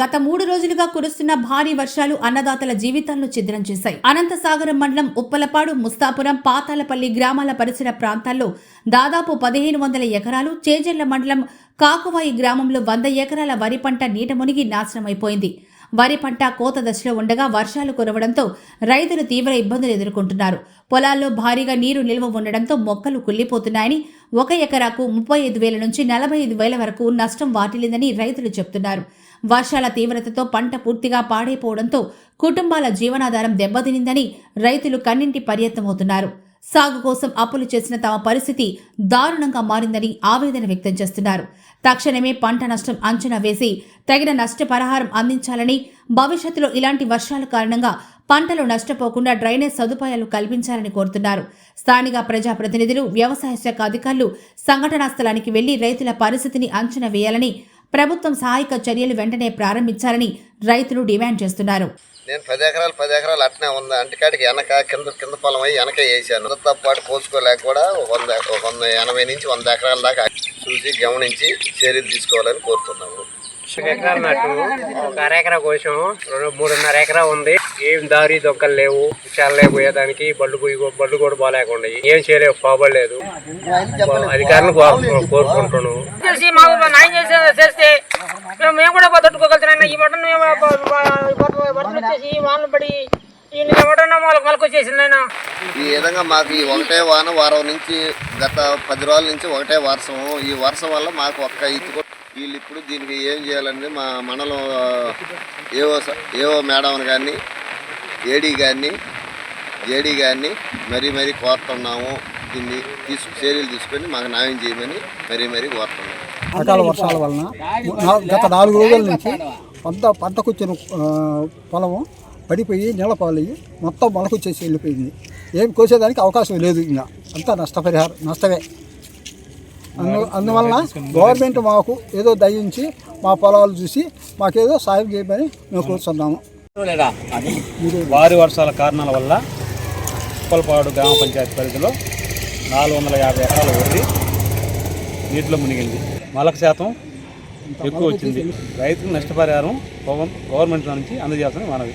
గత మూడు రోజులుగా కురుస్తున్న భారీ వర్షాలు అన్నదాతల జీవితాలను ఛిద్రం చేశాయి. అనంతసాగరం మండలం ఉప్పలపాడు ముస్తాపురం పాతాలపల్లి గ్రామాల పరిసర ప్రాంతాల్లో దాదాపు పదిహేను వందల ఎకరాలు చేజర్ల మండలం కాకువాయి గ్రామంలో వంద ఎకరాల వరి పంట నీట మునిగి నాశనమైపోయింది. వరి పంట కోత దశలో ఉండగా వర్షాలు కురవడంతో రైతులు తీవ్ర ఇబ్బందులు ఎదుర్కొంటున్నారు. పొలాల్లో భారీగా నీరు నిల్వ ఉండడంతో మొక్కలు కుళ్ళిపోతున్నాయని ఒక ఎకరాకు ముప్పై ఐదు వేల నుంచి నలభై ఐదు వేల వరకు నష్టం వాటిల్లిందని రైతులు చెబుతున్నారు వర్షాల తీవ్రతతో పంట పూర్తిగా పాడైపోవడంతో కుటుంబాల జీవనాధారం దెబ్బతినిందని రైతులు కన్నింటి పర్యత్తమవుతున్నారు. సాగు కోసం అప్పులు చేసిన తమ పరిస్థితి దారుణంగా మారిందని ఆవేదన వ్యక్తం చేస్తున్నారు. తక్షణమే పంట నష్టం అంచనా వేసి తగిన నష్టపరిహారం అందించాలని భవిష్యత్తులో ఇలాంటి వర్షాల కారణంగా పంటలు నష్టపోకుండా డ్రైనేజ్ సదుపాయాలు కల్పించాలని కోరుతున్నారు. స్థానిక ప్రజాప్రతినిధులు వ్యవసాయ శాఖ అధికారులు సంఘటనా స్థలానికి వెళ్ళి రైతుల పరిస్థితిని అంచనా వేయాలని ప్రభుత్వం సహాయక చర్యలు వెంటనే ప్రారంభించాలని రైతులు డిమాండ్ చేస్తున్నారు. నేను పది ఎకరాలు పది ఎకరాలు అట్నే ఉంది. అంటికాడికి వెనక కింద కింద పొలం అయ్యి వెనక వేసాను. అందరితో పాటు పోసుకోలేక కూడా ఒక వంద ఒక వంద ఎనభై నుంచి వంద ఎకరాల దాకా చూసి గమనించి చర్యలు తీసుకోవాలని కోరుతున్నాము ఒక ఎకరాలు నట్టు ఒక అర ఎకరా కోసాం. రెండు మూడున్నర ఎకరా ఉంది. ఏం దారి దొక్కలు లేవు. విషయాలు పోయేదానికి బళ్ళు పోయి బళ్ళు కూడా బాగాలేకుండా ఏం చేయలేవు. పోబడలేదు అధికారులను కో- కోరుకుంటున్నాను. చేసి మాకు న్యాయం చేసే చేస్తే మేము మేము కూడా తట్టుకోగలుగుతున్నాం. ఈ మటన్ మేము వరదలు వచ్చేసి వానలు పడి ఈ మటన్ వాళ్ళకి మొలకొచ్చేసింది ఆయన ఈ విధంగా మాకు ఈ ఒకటే వాన వారం నుంచి గత పది రోజుల నుంచి ఒకటే వర్షం. ఈ వర్షం వల్ల మాకు ఒక్క ఇటు కూడా వీళ్ళు ఇప్పుడు దీనికి ఏం చేయాలని మా మండలం ఏవో స- ఏవో మేడం కానీ ఏడీ కానీ జేడీ గారిని మరీ మరీ కోరుతున్నాము. దీన్ని తీసుకు చర్యలు తీసుకొని మాకు న్యాయం చేయమని మరీ మరీ కోరుతున్నాము అకాల వర్షాల వలన గత నాలుగు రోజుల నుంచి పంట పంటకొచ్చిన పొలము పడిపోయి నీళ్ళపాలయ్యి మొత్తం మొలకొచ్చేసి వెళ్ళిపోయింది. ఏం కోసేదానికి అవకాశం లేదు ఇంకా. అంతా నష్టపరిహారం నష్టమే. అందు అందువలన గవర్నమెంట్ మాకు ఏదో దయించి మా పొలాలు చూసి మాకేదో సాయం చేయమని మేము కోరుతున్నాము. భారీ వర్షాల కారణాల వల్ల ఉప్పలపాడు గ్రామ పంచాయతీ పరిధిలో నాలుగు వందల యాభై ఎకరాల వరి నీటిలో మునిగింది. మలక శాతం ఎక్కువ వచ్చింది. రైతుకు నష్టపరిహారం గవర్నమెంట్ నుంచి అందజేయాల్సిన మనవి.